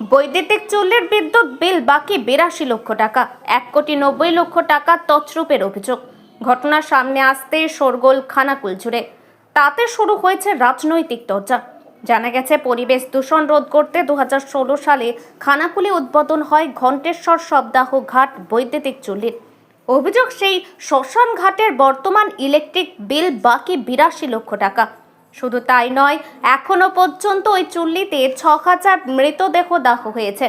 বৈদ্যুতিক চুল্লির বিদ্যুৎ বিল বাকি বিরাশি লক্ষ টাকা। এক কোটি নব্বই লক্ষ টাকা তছরূপের অভিযোগ। ঘটনার সামনে আসতে শোরগোল খানাকুল জুড়ে। তাতে শুরু হয়েছে রাজনৈতিক চর্চা জানা গেছে, পরিবেশ দূষণ রোধ করতে দু হাজার ষোলো সালে খানাকুলে উদ্বোধন হয় ঘণ্টেশ্বর শবদাহ ঘাট বৈদ্যুতিক চুল্লির। অভিযোগ সেই শ্মশান ঘাটের বর্তমান ইলেকট্রিক বিল বাকি বিরাশি লক্ষ টাকা। শুধু তাই নয়, এখনও পর্যন্ত ওই চুল্লিতে ছ হাজার মৃতদেহ দাহ হয়েছে।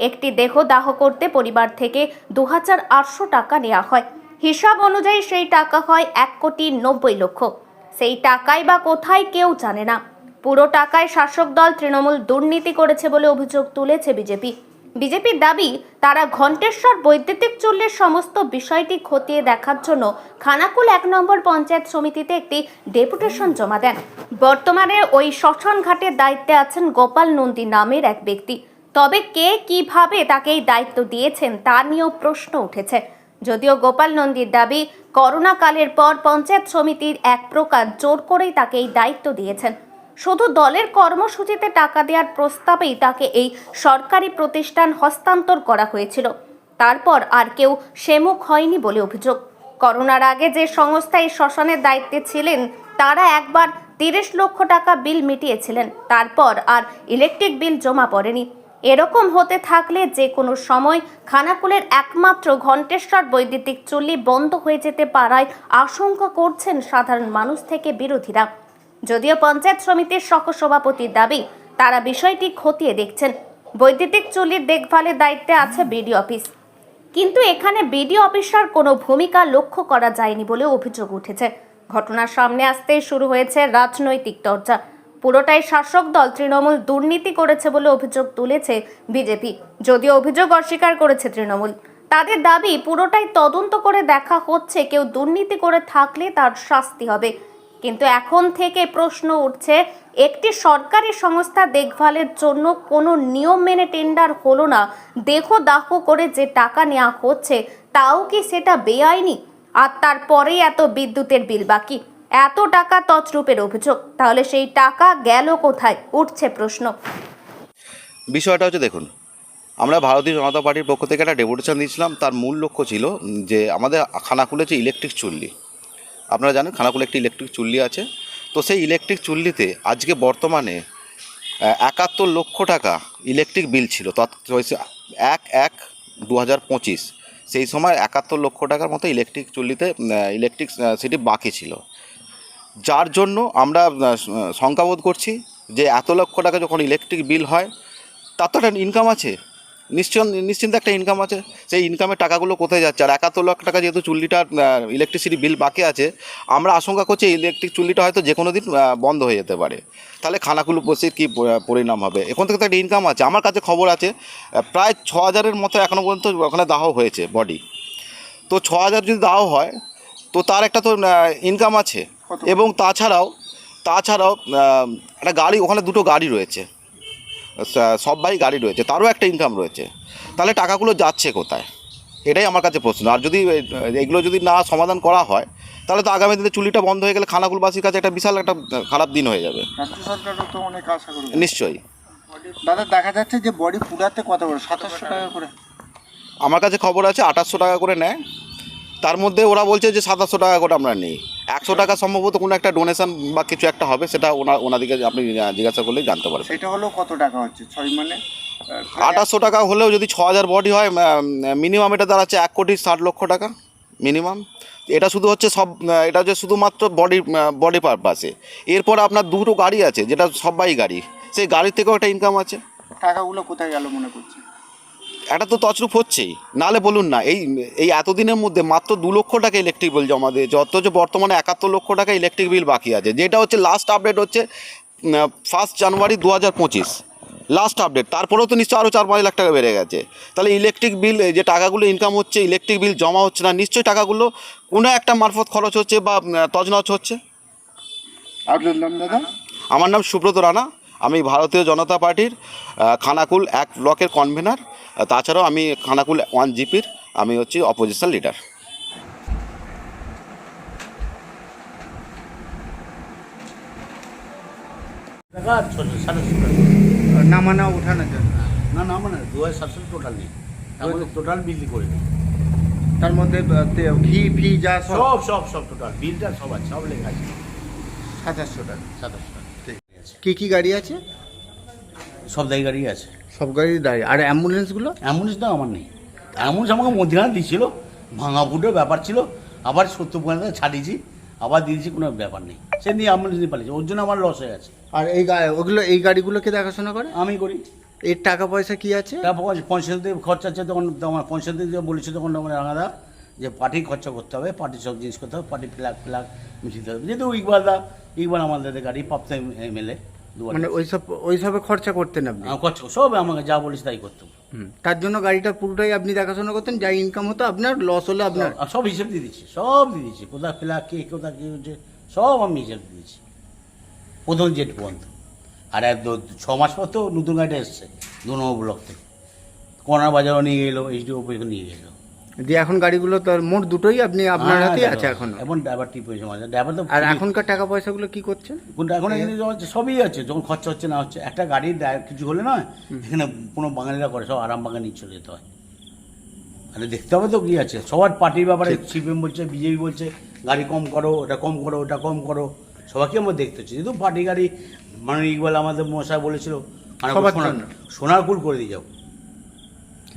একটি দেহ দাহ করতে পরিবার থেকে দু হাজার আটশো টাকা নেওয়া হয়। হিসাব অনুযায়ী সেই টাকা হয় এক কোটি নব্বই লক্ষ। সেই টাকাই বা কোথায় কেউ জানে না। পুরো টাকায় শাসক দল তৃণমূল দুর্নীতি করেছে বলে অভিযোগ তুলেছে বিজেপি। বিজেপির দাবি, তারা ঘণ্টেশ্বর বৈদ্যুতিক চুল্লির সমস্ত বিষয়টি খতিয়ে দেখার জন্য খানাকুল এক নম্বর পঞ্চায়েত সমিতিতে একটি ডেপুটেশন জমা দেন। বর্তমানে ওই শ্মশান ঘাটের দায়িত্বে আছেন গোপাল নন্দী নামের এক ব্যক্তি। তবে কে কীভাবে তাকে এই দায়িত্ব দিয়েছেন তা নিয়েও প্রশ্ন উঠেছে। যদিও গোপাল নন্দীর দাবি করোনা কালের পর পঞ্চায়েত সমিতির এক প্রকার জোর করেই তাকে এই দায়িত্ব দিয়েছেন। শুধু দলের কর্মসূচিতে টাকা দেওয়ার প্রস্তাবেই তাকে এই সরকারি প্রতিষ্ঠান হস্তান্তর করা হয়েছিল। তারপর আর কেউ সেমুখ হয়নি বলে অভিযোগ। করোনার আগে যে সংস্থা এই শ্মশানের দায়িত্বে ছিলেন, তারা একবার তিরিশ লক্ষ টাকা বিল মিটিয়েছিলেন। তারপর আর ইলেকট্রিক বিল জমা পড়েনি। এরকম হতে থাকলে যে কোনো সময় খানাকুলের একমাত্র ঘণ্টেশ্বর বৈদ্যুতিক চুল্লি বন্ধ হয়ে যেতে পারায় আশঙ্কা করছেন সাধারণ মানুষ থেকে বিরোধীরা। যদিও পঞ্চায়েত সমিতির সহসভাপতির দাবি, তারা বিষয়টি খতিয়ে দেখছেন। বৈদ্যুতিক চুল্লির দেখভালের দায়িত্বে আছে বিডি অফিস। কিন্তু এখানে বিডি অফিসার কোনো ভূমিকা লক্ষ্য করা যায়নি বলে অভিযোগ উঠেছে। ঘটনার সামনে আসতেই শুরু হয়েছে রাজনৈতিক চর্চা পুরোটাই শাসক দল তৃণমূল দুর্নীতি করেছে বলে অভিযোগ তুলেছে বিজেপি। যদিও অভিযোগ অস্বীকার করেছে তৃণমূল। তাদের দাবি, পুরোটাই তদন্ত করে দেখা হচ্ছে, কেউ দুর্নীতি করে থাকলে তার শাস্তি হবে। কিন্তু এখন থেকে প্রশ্ন উঠছে, একটি সরকারি সংস্থা দেখভালের জন্য কোনো নিয়ম মেনে টেন্ডার হলো না। দেখো দাহ করে যে টাকা নেওয়া হচ্ছে, তাও কি সেটা বেআইনি? আর তারপরেই এত বিদ্যুতের বিল বাকি। এত টাকা তছরূপের অভিযোগ। তাহলে সেই টাকা গেল কোথায়? উঠছে প্রশ্ন। বিষয়টা হচ্ছে দেখুন, আমরা ভারতীয় জনতা পার্টির পক্ষ থেকে একটা ডেপুটেশন দিয়েছিলাম। তার মূল লক্ষ্য ছিল যে আমাদের খানা খুলেছে ইলেকট্রিক চুল্লি। আপনারা জানেন খানাকুলে একটি ইলেকট্রিক চুল্লি আছে। তো সেই ইলেকট্রিক চুল্লিতে আজকে বর্তমানে একাত্তর লক্ষ টাকা ইলেকট্রিক বিল ছিল। এক এক দু সেই সময় একাত্তর লক্ষ টাকার মতো ইলেকট্রিক চুল্লিতে ইলেকট্রিক সিটি বাকি ছিল। যার জন্য আমরা শঙ্কাবোধ করছি যে এত লক্ষ টাকা যখন ইলেকট্রিক বিল হয়, তার তো একটা ইনকাম আছে। নিশ্চয় নিশ্চিন্ত একটা ইনকাম আছে। সেই ইনকামের টাকাগুলো কোথায় যাচ্ছে? আর একাত্তর লক্ষ টাকা যেহেতু চুল্লিটার ইলেকট্রিসিটি বিল বাকি আছে আমরা আশঙ্কা করছি ইলেকট্রিক চুল্লিটা হয়তো যে কোনো দিন বন্ধ হয়ে যেতে পারে। তাহলে খানাকুলো উপস্থিত কী পরিণাম হবে? এখন থেকে তো একটা ইনকাম আছে। আমার কাছে খবর আছে প্রায় ছ হাজারের মতো এখনও পর্যন্ত ওখানে দাহ হয়েছে বডি তো ছ হাজার যদি দাও হয় তো তার একটা তো ইনকাম আছে। এবং তাছাড়াও তাছাড়াও একটা গাড়ি ওখানে দুটো গাড়ি রয়েছে। সবাই গাড়ি রয়েছে তারও একটা ইনকাম রয়েছে। তাহলে টাকাগুলো যাচ্ছে কোথায়? এটাই আমার কাছে প্রশ্ন। আর যদি এগুলো যদি না সমাধান করা হয় তাহলে তো আগামী দিনে চুলিটা বন্ধ হয়ে গেলে খানাকুলবাসীর কাছে একটা বিশাল একটা খারাপ দিন হয়ে যাবে। নিশ্চয়ই। দাদা দেখা যাচ্ছে যে বডি পুরাতে কত করে সাতাশশো টাকা করে। আমার কাছে খবর আছে আঠাশশো টাকা করে নেয়। তার মধ্যে ওরা বলছে যে সাতাশশো টাকা করে আমরা নিই। একশো টাকা সম্ভবত কোনো একটা ডোনেশন বা কিছু একটা হবে সেটা ওনা ওনাদিকে আপনি জিজ্ঞাসা করলেই জানতে পারবেন। সেটা হলো কত টাকা হচ্ছে? ছয় মানে? আঠাশশো টাকা হলেও যদি ছ হাজার বডি হয় মিনিমাম এটা দাঁড়াচ্ছে এক কোটি ষাট লক্ষ টাকা মিনিমাম এটা শুধু হচ্ছে সব এটা হচ্ছে শুধুমাত্র বডি বডি পারপাসে এরপর আপনার দুটো গাড়ি আছে যেটা সবাই গাড়ি সেই গাড়ির থেকেও একটা ইনকাম আছে। টাকাগুলো কোথায় গেল মনে করছে এটা তো তছরূপ হচ্ছেই। নালে বলুন না এই এই এতদিনের মধ্যে মাত্র দু লক্ষ টাকা ইলেকট্রিক বিল জমা দিয়েছে অথচ বর্তমানে একাত্তর লক্ষ টাকা ইলেকট্রিক বিল বাকি আছে। যেটা হচ্ছে লাস্ট আপডেট হচ্ছে ফার্স্ট জানুয়ারি দু হাজার পঁচিশ। লাস্ট আপডেট তারপরেও তো নিশ্চয়ই আরও চার পাঁচ লাখ টাকা বেড়ে গেছে। তাহলে ইলেকট্রিক বিল যে টাকাগুলো ইনকাম হচ্ছে ইলেকট্রিক বিল জমা হচ্ছে না নিশ্চয়ই টাকাগুলো কোনো একটা মারফত খরচ হচ্ছে বা তছনছ হচ্ছে? আপনার নাম দাদা? আমার নাম সুব্রত রানা। আমি ভারতীয় জনতা পার্টির খানাকুল এক ব্লকের কনভেনার তাছাড়াও আমি খানাকুল ওয়ান জিপির আমি হচ্ছি অপোজিশন লিডার নামানো না না মানে দু হাজার সাতশো টোটাল নেই। তার মধ্যে টোটাল বিল করে দিই। তার মধ্যে ঘি ফি যা সব। সব সব টোটাল বিলটা সব আছে সব লেখা আছে। সাতাশশো টাকা। সাতাশশো কি কি গাড়ি আছে? সব দায়ী গাড়ি আছে। সব গাড়ি দাঁড়িয়ে আর অ্যাম্বুলেন্সগুলো অ্যাম্বুলেন্স তো আমার নেই। অ্যাম্বুলেন্স আমাকে মধ্যখানে দিয়েছিল ভাঙা ফুটের ব্যাপার ছিল আবার পয়েন্ট ছাড়িয়েছি আবার দিয়েছি কোনো ব্যাপার নেই। সে নিয়ে অ্যাম্বুলেন্স নিয়ে পালিয়েছে ওর জন্য আমার লস হয়ে গেছে। আর এই গা- ওগুলো এই গাড়িগুলোকে দেখাশোনা করে? আমি করি। এর টাকা পয়সা কি আছে? তারপর পঞ্চায়েত খরচা আছে তখন আমার পঞ্চায়েত যে বলেছে তখন আমার রাঙাদা। যে পার্টি খরচা করতে হবে পার্টি সব জিনিস করতে হবে পার্টি ফ্ল্যাগ ফ্ল্যাগ মিছিল হবে। যেহেতু ইকবাল দা ইকবাল আমাদের গাড়ি প্রাপ্ত এমএলএ মানে ওইসব ওইসবে খরচা করতেন আপনি? খরচা সব আমাকে যা বলেছে তাই করতে। তার জন্য গাড়িটা পুরোটাই আপনি দেখাশোনা করতেন যা ইনকাম হতো আপনার লস হলে আপনার। সব হিসেব দিয়ে দিচ্ছি সব দিয়ে দিচ্ছি কোথায় ফ্ল্যাগ কে কোথায় কী হচ্ছে সব আমি হিসেব দিয়ে দিচ্ছি। প্রথম জেট পর্যন্ত আর এক ছ মাস পর তো নতুন গাড়িটা এসছে দু নম্বর ব্লক থেকে। কর্নার বাজারও নিয়ে গেলো এইচডি অফিসে নিয়ে গেলো। দিয়ে এখন গাড়িগুলো তো মোট দুটোই আপনি আপনার হ্যাঁ, হাতেই আছে এখন। এখন ড্রাইভার টিপ হয়েছে ড্রাইভার তো আর এখনকার টাকা পয়সাগুলো কি করছেন? এখন এখানে সবই আছে যখন খরচা হচ্ছে না হচ্ছে। একটা গাড়ির কিছু হলে না এখানে কোনো বাঙালিরা করে সব আরাম বাগান চলে যেতে হয়। আরে দেখতে হবে তো কি আছে। সবার পার্টির ব্যাপারে সিপিএম বলছে বিজেপি বলছে গাড়ি কম করো ওটা কম করো ওটা কম করো। সবাইকে আমরা দেখতে হচ্ছে। যেহেতু পার্টি গাড়ি মানে ইকবাল আমাদের মশাই বলেছিল মানে সোনার- কুল করে দিয়ে যাও।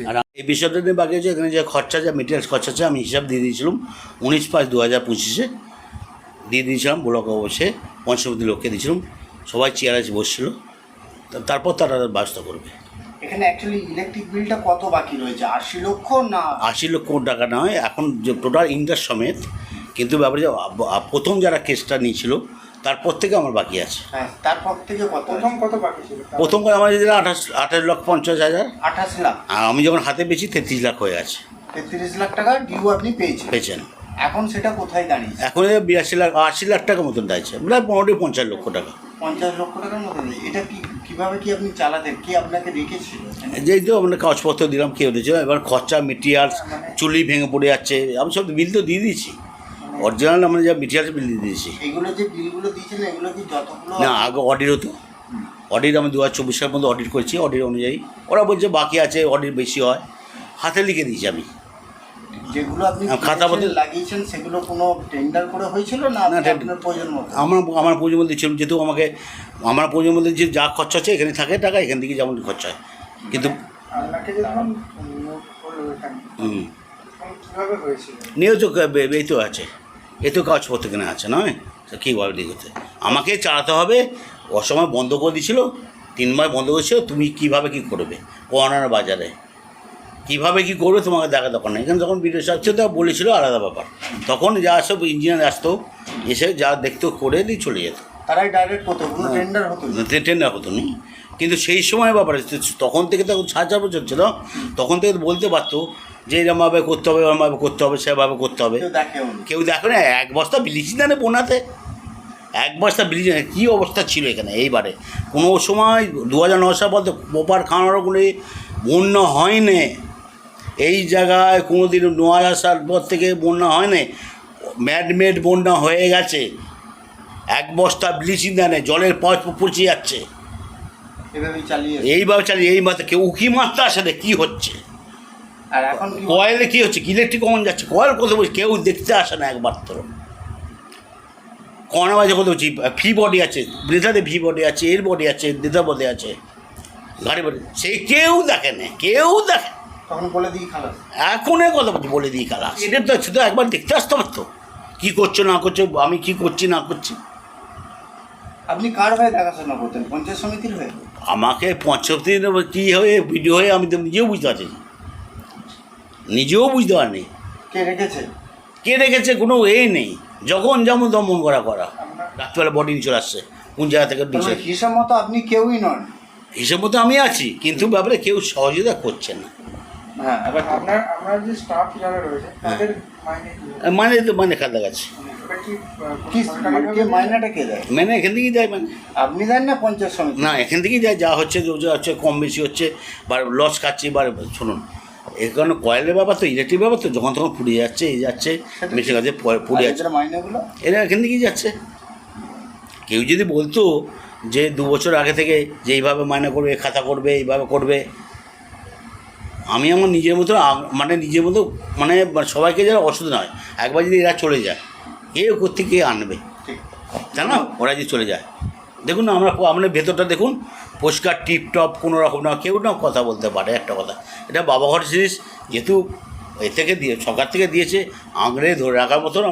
আর এই বিষয়টা নিয়ে বাকি আছে এখানে যে খরচা যা মেটেরিয়ালস খরচা আছে আমি হিসাব দিয়ে দিয়েছিলাম। উনিশ পাঁচ দু হাজার পঁচিশে দিয়ে দিয়েছিলাম ব্লক অবশ্যই পঞ্চমতী লোককে দিয়েছিলাম। সবাই চেয়ারে বসছিল। তা- তারপর তারা ব্যবস্থা করবে। এখানে অ্যাকচুয়ালি ইলেকট্রিক বিলটা কত বাকি রয়েছে? আশি লক্ষ না? আশি লক্ষ টাকা নয় এখন যে টোটাল ইন্টারেস্ট সমেত কিন্তু ব্যাপারে প্রথম যারা কেসটা নিয়েছিল তারপর থেকে আমার বাকি আছে। হ্যাঁ তারপর থেকে কত প্রথম কত বাকি ছিল? প্রথম করে আমার যেটা আঠাশ আঠাশ লক্ষ পঞ্চাশ হাজার। আঠাশ লাখ। আর আমি যখন হাতে পেয়েছি তেত্রিশ লাখ হয়ে আছে তেত্রিশ লাখ টাকা ডিউ আপনি পেয়েছেন। পেয়েছেন। এখন সেটা কোথায় দাঁড়িয়েছে? এখন বিরাশি লাখ আশি লাখ টাকা মতন দাঁড়িয়েছে। প্রায় মোটামুটি পঞ্চাশ লক্ষ টাকা। পঞ্চাশ লক্ষ টাকার মতো নেই। এটা কি কীভাবে কি আপনি চালাতেন? কে আপনাকে রেখেছিল যেই তো আমরা কাগজপত্র দিলাম কেউ দিয়েছিল এবার খরচা মেটেরিয়ালস চুলি ভেঙে পড়ে যাচ্ছে। আমি সব বিল তো দিয়ে দিয়েছি। অরিজিনাল আমরা যা মেটেরিয়ালস বিল দিয়ে দিয়েছি। এগুলো যে বিলগুলো দিয়েছিলেন এগুলো কি যতগুলো না আগে অডিট হতো। অডিট আমি দু হাজার চব্বিশ সালের মধ্যে অডিট করেছি অডিট অনুযায়ী। ওরা বলছে বাকি আছে অডিট বেশি হয়। হাতে লিখে দিয়েছি আমি। যেগুলো আপনি আহ, খাতা কিনেছেন, লাগিয়েছেন সেগুলো কোনো টেন্ডার করে হয়েছিল না না, আপনার প্রয়োজন মতো? আমার আমার পুজোর মধ্যে ছিল যেহেতু আমাকে আমার পুজোর মধ্যে যে যা খরচা হচ্ছে এখানে থাকে টাকা এখান থেকে যেমন খরচা হয়। কিন্তু তো এই তো আছে। এ তো কাগজপত্র কেনা আছে নয়? তো কী বলে দিতে আমাকে চালাতে হবে। অসময় বন্ধ করে দিয়েছিল তিনবার বন্ধ করেছিল তুমি কীভাবে কি করবে? কোয়ানার বাজারে। কীভাবে কি করবে তোমাকে দেখা দরকার নেই। এখানে যখন ভিডিও সাথে তো বলেছিল আলাদা ব্যাপার। তখন যা সব ইঞ্জিনিয়ার আসতো এসে যা দেখতো করে দিয়ে চলে যেত। তারাই ডাইরেক্ট করতো কোনো টেন্ডার হতো টেন্ডার হতো নি। কিন্তু সেই সময় ব্যাপারে তখন থেকে তো সাত চার বছর ছিল। তখন থেকে বলতে পারতো যে এরমভাবে করতে হবে এরমভাবে করতে হবে সেভাবে করতে হবে। কেউ কেউ দেখো না এক বস্তা ব্লিচিং দানে বোনাতে। এক বস্তা ব্লিচিং কী অবস্থা ছিল এখানে? এইবারে কোনো সময় দু হাজার নয় সাল বলতে পোপার খানারগুলি বন্যা হয়নি। এই জায়গায় কোনো দিন ন হাজার সাল পর থেকে বন্যা হয়নি। ম্যাডমেড বন্যা হয়ে গেছে। এক বস্তা ব্লিচিং দানে জলের পথ পচে যাচ্ছে। এভাবেই চালিয়ে এইভাবে চালিয়ে এই মাত্রা কেউ উকি মারতে আসে না কী হচ্ছে? আর এখন কি কয়েলে কী হচ্ছে? ইলেকট্রিক কমন যাচ্ছে? কয়েল কত বলছে কেউ দেখতে আসে না একবার তো কণা বাজে কত বলছি ফি বডি আছে বৃদ্ধাতে ভি বডি আছে এর বডি আছে বৃদ্ধা বডি আছে। গাড়ি বডি সেই কেউ দেখে না কেউ দেখে তখন বলে দিই খালাস। এখন এ কথা বলছি বলে দিই খালাস। এদের তো শুধু একবার দেখতে আসতে পারতো। কী করছ না করছ আমি কী করছি না করছি? আপনি কার হয়ে দেখাশোনা করতেন? পঞ্চায়েত সমিতির হয়ে? আমাকে পঞ্চদিন কী হয়ে ভিডিও হয়ে আমি তো নিজেও বুঝতে পারছি না। নিজেও বুঝতে পারিনি। কে রেখেছে? কে রেখেছে কোনো এ নেই। যখন যেমন দমন করা করা। রাত্রিবেলা বডি নিয়ে চলে আসছে কোন জায়গা থেকে নিচে। হিসাব মতো আপনি কেউই নন। হিসেব মতো আমি আছি কিন্তু ব্যাপারে কেউ সহযোগিতা করছে না। হ্যাঁ। এবার আপনার আপনার যে স্টাফ যারা রয়েছে তাদের মানে তো মানে খাতা গেছে কি আহ, কে দেয়? মানে এখান থেকেই দেয় মানে। আপনি দেন না পঞ্চায়েত সমিতি? না এখান থেকেই দেয় যা হচ্ছে যা হচ্ছে কম বেশি হচ্ছে বা লস খাচ্ছি বা শুনুন এর কারণে কয়েলের ব্যাপার তো ইলেকট্রিক ব্যাপার তো যখন তখন পুড়ে যাচ্ছে এই যাচ্ছে বেশি কাছে পুড়ে যাচ্ছে। মাইনেগুলো? এরা এখান থেকেই যাচ্ছে। কেউ যদি বলতো যে দু বছর আগে থেকে যে এইভাবে মাইনে করবে খাতা করবে এইভাবে করবে আমি আমার নিজের মতো মানে নিজের মতো মানে সবাইকে যারা অসুবিধা হয়। একবার যদি এরা চলে যায় এ করতে কে আনবে। ঠিক। জানো? ওরা যদি চলে যায়। দেখুন না আমরা আপনার ভেতরটা দেখুন পরিষ্কার টিপটপ কোনো রকম না কেউ না কথা বলতে পারে একটা কথা। এটা বাবা ঘর জিনিস যেহেতু এ থেকে দিয়ে সরকার থেকে দিয়েছে আঁকড়ে ধরে রাখার মতো না।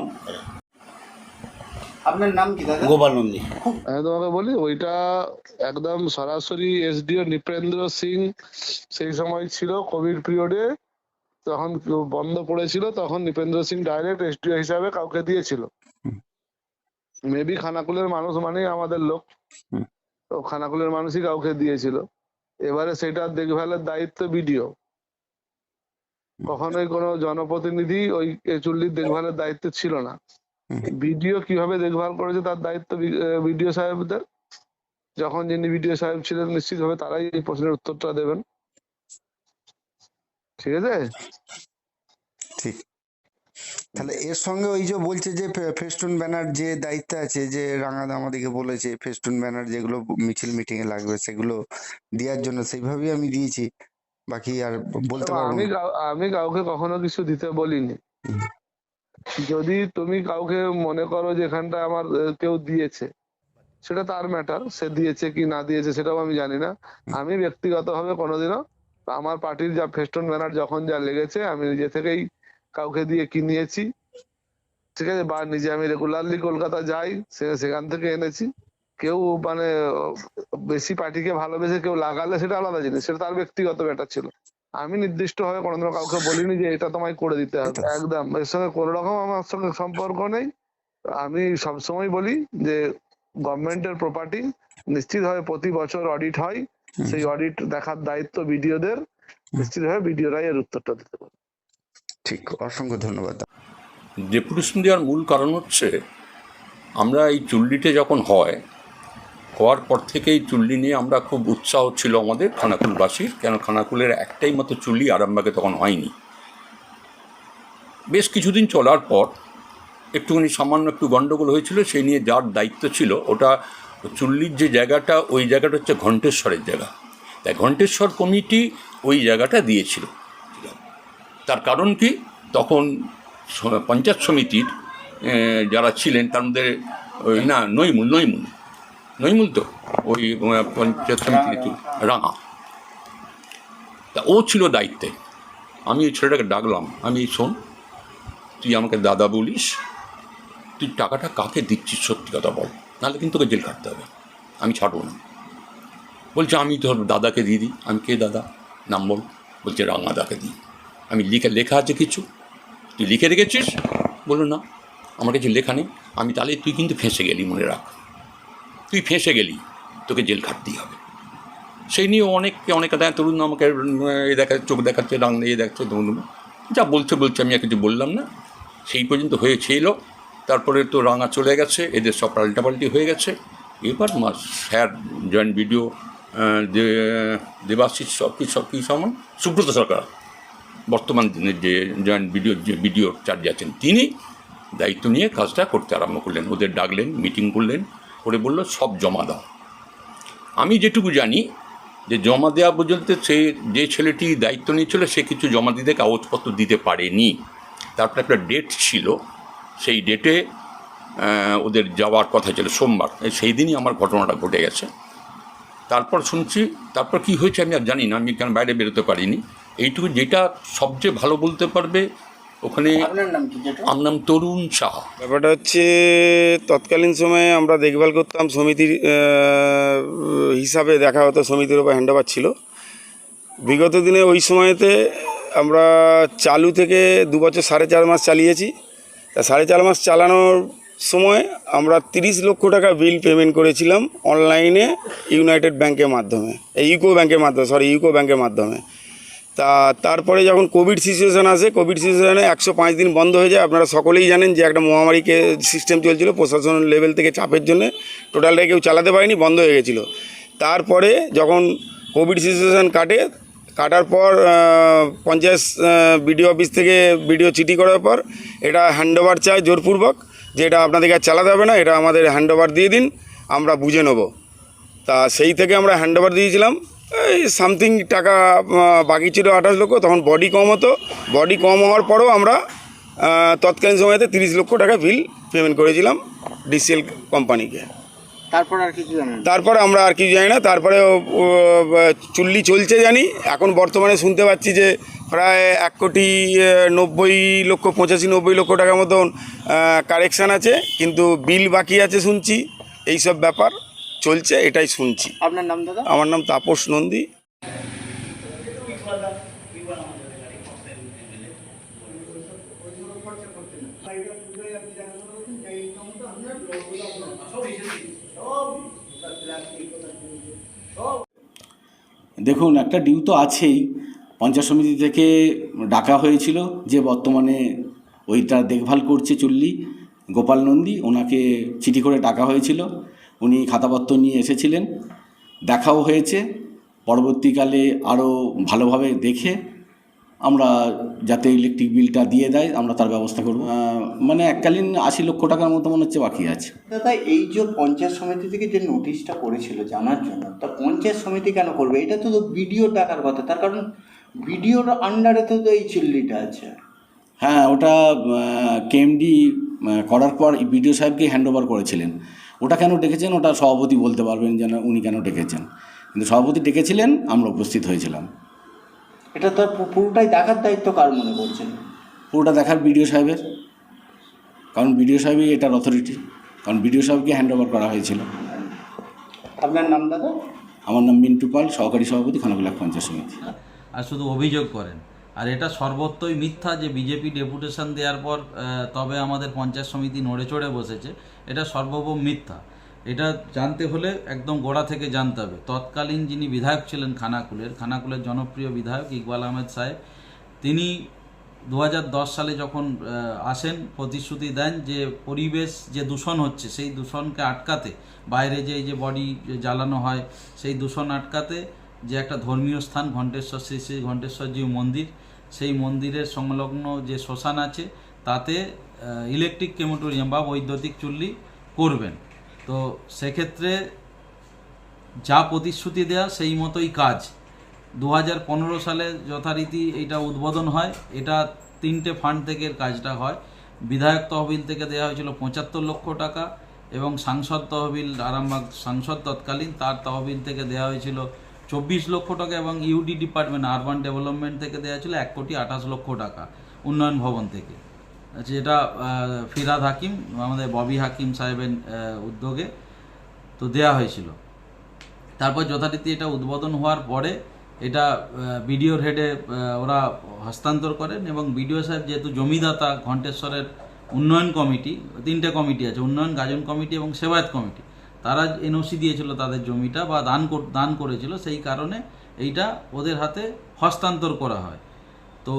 আপনার নাম কি দাদা? গোপাল নন্দী। আমি তোমাকে বলি ওইটা একদম সরাসরি এসডিও নৃপেন্দ্র সিং সেই সময় ছিল কোভিড পিরিয়ডে। তখন বন্ধ পড়েছিল তখন নৃপেন্দ্র সিং ডাইরেক্ট এসডিও হিসাবে কাউকে দিয়েছিল। মেবি খানাকুলের মানুষ মানেই আমাদের লোক। তো খানাকুলের মানুষই কাউকে দিয়েছিল। এবারে সেটা দেখভালের দায়িত্ব বিডিও কখনোই কোনো জনপ্রতিনিধি ওই চুল্লির দেখভালের দায়িত্ব ছিল না। বিডিও কীভাবে দেখভাল করেছে তার দায়িত্ব বিডিও সাহেবদের? যখন যিনি বিডিও সাহেব ছিলেন নিশ্চিত নিশ্চিতভাবে তারাই এই প্রশ্নের উত্তরটা দেবেন। ঠিক আছে? ঠিক। তাহলে এর সঙ্গে ওই যে বলছে যে ফেস্টুন ব্যানার যে দায়িত্ব আছে যে রাঙা আমাদেরকে বলেছে ফেস্টুন ব্যানার যেগুলো মিছিল মিটিং এ লাগবে সেগুলো দেওয়ার জন্য সেইভাবেই আমি দিয়েছি। বাকি আর বলতে পারব আমি আমি কাউকে কখনো কিছু দিতে বলিনি। যদি তুমি কাউকে মনে করো যে এখানটা আমার কেউ দিয়েছে সেটা তার ম্যাটার সে দিয়েছে কি না দিয়েছে সেটাও আমি জানি না। আমি ব্যক্তিগতভাবে কোনোদিনও আমার পার্টির যা ফেস্টুন ব্যানার যখন যা লেগেছে আমি নিজে থেকেই কাউকে দিয়ে কিনিয়েছি ঠিক আছে? বা নিজে আমি রেগুলারলি কলকাতা যাই সে- সেখান থেকে এনেছি। কেউ মানে বেশি পার্টিকে ভালোবেসে কেউ লাগালে সেটা আলাদা জিনিস সেটা তার ব্যক্তিগত ব্যাপার ছিল। আমি নির্দিষ্ট ভাবে কোনোদিনও কাউকে বলিনি যে এটা তোমায় করে দিতে হবে। একদম। এর সঙ্গে কোনো রকম আমার সঙ্গে সম্পর্ক নেই। আমি সবসময় বলি যে গভর্নমেন্টের প্রপার্টি নিশ্চিতভাবে প্রতি বছর অডিট হয়। সেই অডিট দেখার দায়িত্ব বিডিওদের নিশ্চিতভাবে বিডিওরাই এর উত্তরটা দিতে পারে। ঠিক অসংখ্য ধন্যবাদ। ডেপুটেশন দেওয়ার মূল কারণ হচ্ছে আমরা এই চুল্লিতে যখন হয় হওয়ার পর থেকেই চুল্লি নিয়ে আমরা খুব উৎসাহ ছিল আমাদের খানাকুলবাসীর কেন খানাকুলের একটাই মতো চুল্লি আরামবাগে তখন হয়নি। বেশ কিছুদিন চলার পর একটুখানি সামান্য একটু গণ্ডগোল হয়েছিল সেই নিয়ে যার দায়িত্ব ছিল ওটা চুল্লির যে জায়গাটা, ওই জায়গাটা হচ্ছে ঘণ্টেশ্বরের জায়গা। তাই ঘণ্টেশ্বর কমিটি ওই জায়গাটা দিয়েছিল। তার কারণ কি? তখন পঞ্চায়েত সমিতির যারা ছিলেন, তার মধ্যে ওই না, নইমুল নইমুল। নইমুল তো? ওই পঞ্চায়েত সমিতির রাঙা। তা ও ছিল দায়িত্বে। আমি ওই ছেলেটাকে ডাকলাম, আমি, শোন, তুই আমাকে দাদা বলিস, তুই টাকাটা কাকে দিচ্ছিস সত্যি কথা বল। নাহলে কিন্তু তোকে জেল কাটতে হবে। আমি ছাড়বো না। বলছে, আমি তোর দাদাকে দিয়ে দিই। আমি কে দাদা? নাম বল। বলছে রাঙাদাকে দিই। আমি লিখে, লেখা আছে কিছু? তুই লিখে রেখেছিস? বলল, না, আমার কাছে লেখা নেই। আমি তাহলে তুই কিন্তু ফেঁসে গেলি, মনে রাখ। তুই ফেঁসে গেলি, তোকে জেল খাটতেই হবে। সেই নিয়ে অনেককে, অনেকে দেয় তরুণ আমাকে, এ দেখা, চোখ দেখাচ্ছে রাং এ দেখাচ্ছে তরুণ যা বলছে বলছে, আমি আর কিছু বললাম না। সেই পর্যন্ত হয়েছিল তারপরে তো রাঙা চলে গেছে, এদের সব পাল্টাপাল্টি হয়ে গেছে। এবার মা স্যার জয়েন্ট ভিডিও দেবাশিস, সব কি, সব কী সমান? সুব্রত সরকার। বর্তমান দিনের যে জয়েন্ট ভিডিও, যে ভিডিও চার্জ আছেন, তিনি দায়িত্ব নিয়ে কাজটা করতে আরম্ভ করলেন। ওদের ডাকলেন, মিটিং করলেন, করে বলল, সব জমা দাও। আমি যেটুকু জানি, যে জমা দেওয়া পর্যন্ত সে, যে ছেলেটি দায়িত্ব নিয়েছিল, সে কিছু জমা দিতে কাগজপত্র দিতে পারেনি। তারপরে একটা ডেট ছিল সেই ডেটে ওদের যাওয়ার কথা ছিল সোমবার। সেই দিনই আমার ঘটনাটা ঘটে গেছে। তারপর শুনছি তারপর কি হয়েছে আমি আর জানি না আমি কেন বাইরে বেরোতে পারিনি। এইটুকু যেটা সবচেয়ে ভালো বলতে পারবে ওখানে আপনার নাম কি যেটা? আমার নাম তরুণ সাহা। ব্যাপারটা হচ্ছে তৎকালীন সময়ে আমরা দেখভাল করতাম সমিতির হিসাবে দেখা হতো সমিতির উপর হ্যান্ডওভার ছিল। বিগত দিনে ওই সময়তে আমরা চালু থেকে দু বছর সাড়ে চার মাস চালিয়েছি। তা সাড়ে চার মাস চালানোর সময় আমরা তিরিশ লক্ষ টাকা বিল পেমেন্ট করেছিলাম অনলাইনে ইউনাইটেড ব্যাংকের মাধ্যমে, এই ইউকো ব্যাংকের মাধ্যমে সরি ইউকো ব্যাংকের মাধ্যমে। তা তারপরে যখন কোভিড সিচুয়েশান আসে, কোভিড সিচুয়েশানে একশো পাঁচ দিন বন্ধ হয়ে যায়। আপনারা সকলেই জানেন যে একটা মহামারীকে সিস্টেম চলছিল প্রশাসন লেভেল থেকে চাপের জন্য। টোটালটাই কেউ চালাতে পারেনি, বন্ধ হয়ে গেছিল। তারপরে যখন কোভিড সিচুয়েশন কাটে কাটার পর পঞ্চায়েত বিডিও অফিস থেকে বিডিও চিঠি করার পর এটা হ্যান্ডওভার চায় জোরপূর্বক, যে এটা আপনাদেরকে আর চালাতে হবে না, এটা আমাদের হ্যান্ডওভার দিয়ে দিন, আমরা বুঝে নেব। তা সেই থেকে আমরা হ্যান্ডওভার দিয়েছিলাম, এই সামথিং টাকা বাকি ছিল আঠাশ লক্ষ, তখন বডি কম হতো। বডি কম হওয়ার পরেও আমরা তৎকালীন সময়তে তিরিশ লক্ষ টাকা বিল পেমেন্ট করেছিলাম ডিসিএল কোম্পানিকে তারপর আর কিছু জানেন না? তারপরে আমরা আর কিছু জানি না তারপরে চুল্লি চলছে জানি এখন বর্তমানে শুনতে পাচ্ছি যে প্রায় এক কোটি নব্বই লক্ষ পঁচাশি নব্বই লক্ষ টাকার মতন কারেকশান আছে কিন্তু বিল বাকি আছে শুনছি এইসব ব্যাপার চলছে এটাই শুনছি। আপনার নাম দাদা? আমার নাম তাপস নন্দী। দেখুন, একটা ডিউ তো আছেই। পঞ্চায়েত সমিতি থেকে ডাকা হয়েছিল যে বর্তমানে ওইটা দেখভাল করছে চুল্লি, গোপাল নন্দী, ওনাকে চিঠি করে ডাকা হয়েছিল। উনি খাতাপত্র নিয়ে এসেছিলেন। দেখাও হয়েছে। পরবর্তীকালে আরও ভালোভাবে দেখে আমরা যাতে ইলেকট্রিক বিলটা দিয়ে দেয় আমরা তার ব্যবস্থা করব। মানে এককালীন আশি লক্ষ টাকার মতো মনে হচ্ছে বাকি আছে। দাদা এই যে পঞ্চায়েত সমিতি থেকে যে নোটিশটা করেছিল জানার জন্য তা পঞ্চায়েত সমিতি কেন করবে? এটা তো ভিডিও টাকার কথা। তার কারণ ভিডিওর আন্ডারে তো এই চিল্লিটা আছে। হ্যাঁ ওটা কেএমডি করার পর বিডিও সাহেবকে হ্যান্ড ওভার করেছিলেন। ওটা কেন ডেকেছেন? ওটা সভাপতি বলতে পারবেন যেন উনি কেন ডেকেছেন। কিন্তু সভাপতি ডেকেছিলেন আমরা উপস্থিত হয়েছিলাম। এটা তো পুরোটাই দেখার দায়িত্ব কার মনে করছেন পুরোটা দেখার বিডিও সাহেবের। কারণ বিডিও সাহেবই এটার অথরিটি কারণ বিডিও সাহেবকে হ্যান্ড ওভার করা হয়েছিল। আপনার নাম দাদা? আমার নাম মিন্টু পাল সহকারী সভাপতি খানাকুলা পঞ্চায়েত সমিতি। আর শুধু অভিযোগ করেন। আর এটা সর্বত্রই মিথ্যা যে বিজেপি ডেপুটেশন দেওয়ার পর তবে আমাদের পঞ্চায়েত সমিতি নড়ে চড়ে বসেছে। এটা সর্বভৌম মিথ্যা। এটা জানতে হলে একদম গোড়া থেকে জানতে হবে। তৎকালীন যিনি বিধায়ক ছিলেন খানাকুলের খানাকুলের জনপ্রিয় বিধায়ক ইকবাল আহমেদ সাহেব, তিনি দু হাজার দশ সালে যখন আসেন, প্রতিশ্রুতি দেন যে পরিবেশ যে দূষণ হচ্ছে, সেই দূষণকে আটকাতে, বাইরে যে এই যে বডি জ্বালানো হয়, সেই দূষণ আটকাতে যে একটা ধর্মীয় স্থান, ঘণ্টেশ্বর, শ্রী শ্রী ঘণ্টেশ্বরজি মন্দির, সেই মন্দিরের সংলগ্ন যে শ্মশান আছে, তাতে ইলেকট্রিক কেমোটোরিয়াম বা বৈদ্যুতিক চুল্লি করবেন। তো সেক্ষেত্রে যা প্রতিশ্রুতি দেয়া সেই মতোই কাজ। দু হাজার পনেরো সালে যথারীতি এটা উদ্বোধন হয়। এটা তিনটে ফান্ড থেকে কাজটা হয়। বিধায়ক তহবিল থেকে দেওয়া হয়েছিল পঁচাত্তর লক্ষ টাকা এবং সাংসদ তহবিল আরামবাগ সাংসদ তৎকালীন তার তহবিল থেকে দেওয়া হয়েছিল চব্বিশ লক্ষ টাকা এবং ইউডি ডিপার্টমেন্ট আরবান ডেভেলপমেন্ট থেকে দেওয়া ছিল এক কোটি আঠাশ লক্ষ টাকা উন্নয়ন ভবন থেকে। যেটা ফিরাদ হাকিম, আমাদের ববি হাকিম সাহেবের উদ্যোগে তো দেয়া হয়েছিল। তারপর যথারীতি এটা উদ্বোধন হওয়ার পরে এটা বিডিওর হেডে ওরা হস্তান্তর করেন এবং বিডিও সাহেব যেহেতু জমিদাতা ঘণ্টেশ্বরের উন্নয়ন কমিটি, তিনটে কমিটি আছে, উন্নয়ন, গাজন কমিটি এবং সেবায়ত কমিটি, তারা এনওসি দিয়েছিল তাদের জমিটা বা দান দান করেছিল, সেই কারণে এইটা ওদের হাতে হস্তান্তর করা হয়। তো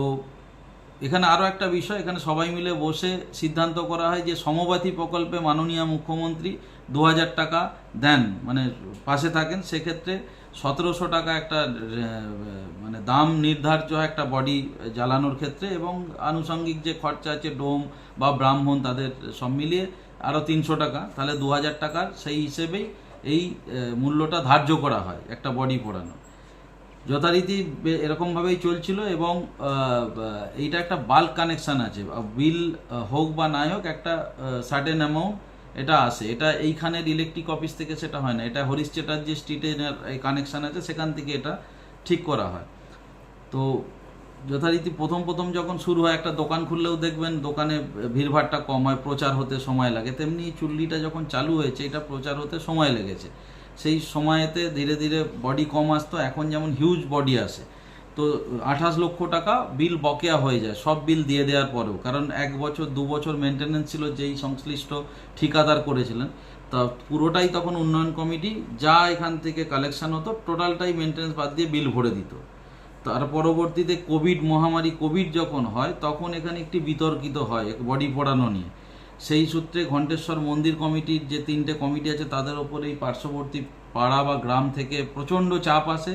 এখানে আরও একটা বিষয়, এখানে সবাই মিলে বসে সিদ্ধান্ত করা হয় যে সমবাতি প্রকল্পে মাননীয় মুখ্যমন্ত্রী দু হাজার টাকা দেন মানে পাশে থাকেন। সেক্ষেত্রে সতেরোশো টাকা একটা মানে দাম নির্ধার্য একটা বডি জ্বালানোর ক্ষেত্রে এবং আনুষঙ্গিক যে খরচা আছে, ডোম বা ব্রাহ্মণ তাদের সব মিলিয়ে আরও তিনশো টাকা। তাহলে দু হাজার টাকার সেই হিসেবেই এই মূল্যটা ধার্য করা হয়, একটা বডি পোড়ানো যথারীতি এরকমভাবেই চলছিল এবং এইটা একটা বাল্ক কানেকশান আছে। বিল হোক বা নাই হোক, একটা সার্টেন অ্যামাউন্ট এটা আসে। এটা এইখানের ইলেকট্রিক অফিস থেকে সেটা হয় না। এটা হরিশ চ্যাটার্জি স্ট্রিটের কানেকশান আছে, সেখান থেকে এটা ঠিক করা হয়। তো যথারীতি প্রথম প্রথম যখন শুরু হয়, একটা দোকান খুললেও দেখবেন দোকানে ভিড়ভাড়টা কম হয়, প্রচার হতে সময় লাগে। তেমনি চুল্লিটা যখন চালু হয়েছে, এটা প্রচার হতে সময় লেগেছে। সেই সময়েতে ধীরে ধীরে বডি কম আসতো, এখন যেমন হিউজ বডি আসে। তো আঠাশ লক্ষ টাকা বিল বকেয়া হয়ে যায়, সব বিল দিয়ে দেওয়ার পরেও। কারণ এক বছর, দু বছর মেনটেনেন্স ছিল, যেই সংশ্লিষ্ট ঠিকাদার করেছিলেন। তা পুরোটাই তখন উন্নয়ন কমিটি, যা এখান থেকে কালেকশন হতো টোটালটাই মেনটেনেন্স বাদ দিয়ে বিল ভরে দিত। তার পরবর্তীতে কোভিড মহামারী কোভিড যখন হয়, তখন এখানে একটি বিতর্কিত হয় বডি পড়ানো নিয়ে। সেই সূত্রে ঘণ্টেশ্বর মন্দির কমিটির যে তিনটে কমিটি আছে, তাদের ওপর এই পার্শ্ববর্তী পাড়া বা গ্রাম থেকে প্রচণ্ড চাপ আসে।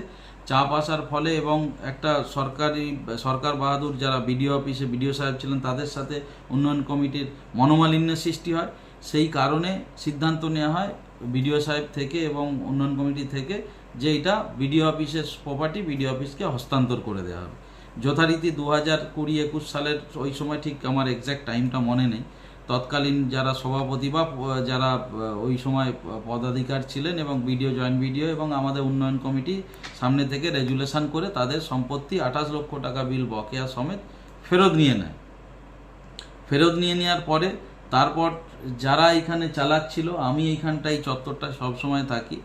চাপ আসার ফলে এবং একটা সরকারি, সরকার বাহাদুর যারা বিডিও অফিসে বিডিও সাহেব ছিলেন, তাদের সাথে উন্নয়ন কমিটির মনোমালিন্যের সৃষ্টি হয়। সেই কারণে সিদ্ধান্ত নেওয়া হয় বিডিও সাহেব থেকে এবং উন্নয়ন কমিটি থেকে যে এটা বিডিও অফিসের প্রপার্টি বিডিও অফিসকে হস্তান্তর করে দেওয়া হবে। যথারীতি দু হাজার কুড়ি একুশ সালের ওই সময় ঠিক আমার এক্স্যাক্ট টাইমটা মনে নেই। তৎকালীন যারা সভাপতি বা যারা ওই সময় পদাধিকার ছিলেন এবং বিডিও, জয়েন্ট বিডিও এবং আমাদের উন্নয়ন কমিটি সামনে থেকে রেজুলেশন করে তাদের সম্পত্তি আঠাশ লক্ষ টাকা বিল বকেয়া সমেত ফেরত নিয়ে নেয়। ফেরত নিয়ে নেওয়ার পরে তারপর যারা এখানে চালাচ্ছিল আমি এইখানটাই চত্বরটা সবসময় থাকি,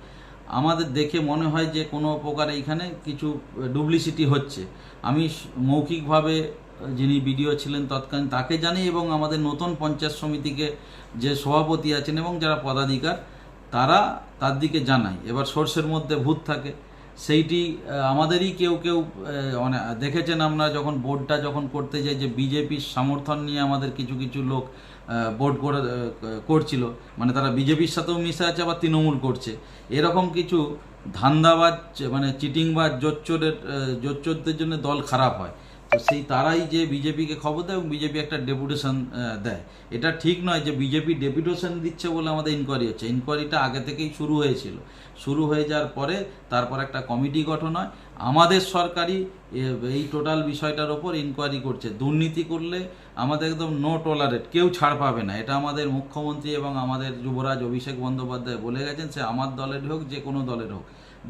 আমাদের দেখে মনে হয় যে কোনো প্রকার এইখানে কিছু ডুপ্লিসিটি হচ্ছে। আমি মৌখিকভাবে যিনি বিডিও ছিলেন তৎকালীন, তাকে জানি এবং আমাদের নতুন পঞ্চায়েত সমিতিকে যে সভাপতি আছেন এবং যারা পদাধিকার, তারা তার দিকে জানায়। এবার সোর্সের মধ্যে ভূত থাকে। সেইটি আমাদেরই কেউ কেউ মানে দেখেছেন আমরা যখন বোর্ডটা যখন করতে যাই যে বিজেপির সমর্থন নিয়ে আমাদের কিছু কিছু লোক বোর্ড করে করছিল। মানে তারা বিজেপির সাথেও মিশে আছে, আবার তৃণমূল করছে। এরকম কিছু ধান্দাবাজ মানে চিটিংবাজ জোচ্চোরের জোচ্চোরদের জন্য দল খারাপ হয়। তো সেই তারাই যে বিজেপিকে খবর দেয় এবং বিজেপি একটা ডেপুটেশন দেয়। এটা ঠিক নয় যে বিজেপি ডেপুটেশন দিচ্ছে বলে আমাদের ইনকোয়ারি হচ্ছে। ইনকোয়ারিটা আগে থেকেই শুরু হয়েছিল। শুরু হয়ে যাওয়ার পরে তারপর একটা কমিটি গঠন হয়। আমাদের সরকারি এই টোটাল বিষয়টার ওপর ইনকোয়ারি করছে। দুর্নীতি করলে আমাদের একদম নো টলারেট কেউ ছাড় পাবে না। এটা আমাদের মুখ্যমন্ত্রী এবং আমাদের যুবরাজ অভিষেক বন্দ্যোপাধ্যায় বলে গেছেন, সে আমার দলের হোক, যে কোনো দলের হোক।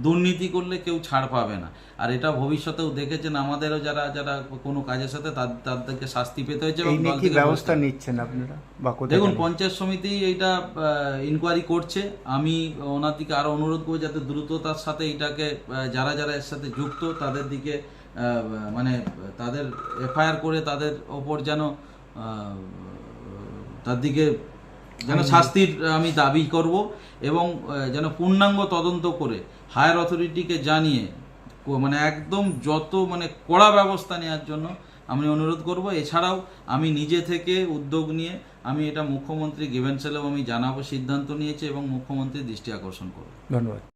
দুর্নীতি করলে কেউ ছাড় পাবে না। আর এটা ভবিষ্যতেও দেখেছেন আমাদেরও যারা যারা কোনো কাজের সাথে তাদেরকে শাস্তি পেতে হয়েছে ব্যবস্থা নিচ্ছেন আপনারা? দেখুন পঞ্চায়েত সমিতি এইটা ইনকোয়ারি করছে। আমি ওনার দিকে আরও অনুরোধ করব যাতে দ্রুততার সাথে এটাকে যারা যারা এর সাথে যুক্ত তাদের দিকে মানে তাদের এফআইআর করে তাদের ওপর যেন তার দিকে যেন শাস্তির আমি দাবি করব এবং যেন পূর্ণাঙ্গ তদন্ত করে হায়ার অথরিটিকে জানিয়ে মানে একদম যত মানে কড়া ব্যবস্থা নেওয়ার জন্য আমি অনুরোধ করব। এছাড়াও আমি নিজে থেকে উদ্যোগ নিয়ে আমি এটা মুখ্যমন্ত্রী গিভেন সেলেও আমি জানাব সিদ্ধান্ত নিয়েছি এবং মুখ্যমন্ত্রীর দৃষ্টি আকর্ষণ করব। ধন্যবাদ।